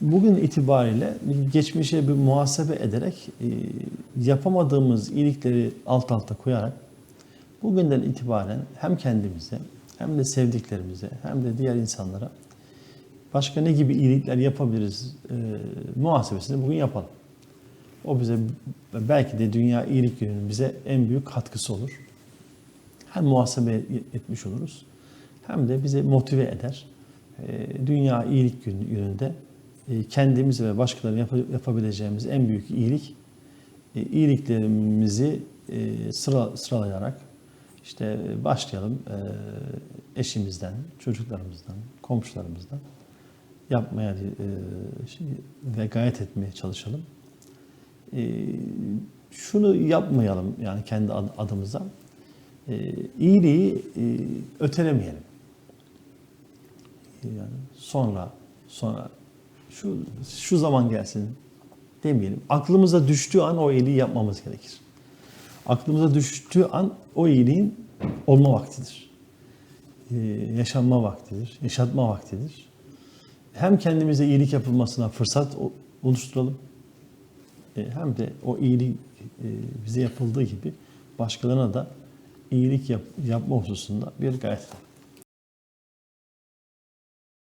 bugün itibariyle geçmişe bir muhasebe ederek e, yapamadığımız iyilikleri alt alta koyarak bugünden itibaren hem kendimize hem de sevdiklerimize hem de diğer insanlara başka ne gibi iyilikler yapabiliriz e, muhasebesini bugün yapalım. O bize belki de Dünya İyilik Günü'nün bize en büyük katkısı olur. Hem muhasebe etmiş oluruz hem de bize motive eder. E, Dünya İyilik Günü- Günü'nde e, kendimiz ve başkalarına yap- yapabileceğimiz en büyük iyilik e, iyiliklerimizi e, sıra, sıralayarak işte başlayalım e, eşimizden, çocuklarımızdan, komşularımızdan yapmaya e, şey, ve gayret etmeye çalışalım. E, şunu yapmayalım yani kendi ad- adımıza. E, iyiliği e, ötelemeyelim. Yani sonra sonra şu şu zaman gelsin demeyelim. Aklımıza düştüğü an o iyiliği yapmamız gerekir. Aklımıza düştüğü an o iyiliğin olma vaktidir. Ee, yaşanma vaktidir, yaşatma vaktidir. Hem kendimize iyilik yapılmasına fırsat oluşturalım. e, hem de o iyilik e, bize yapıldığı gibi başkalarına da iyilik yap- yapma hususunda bir gayret.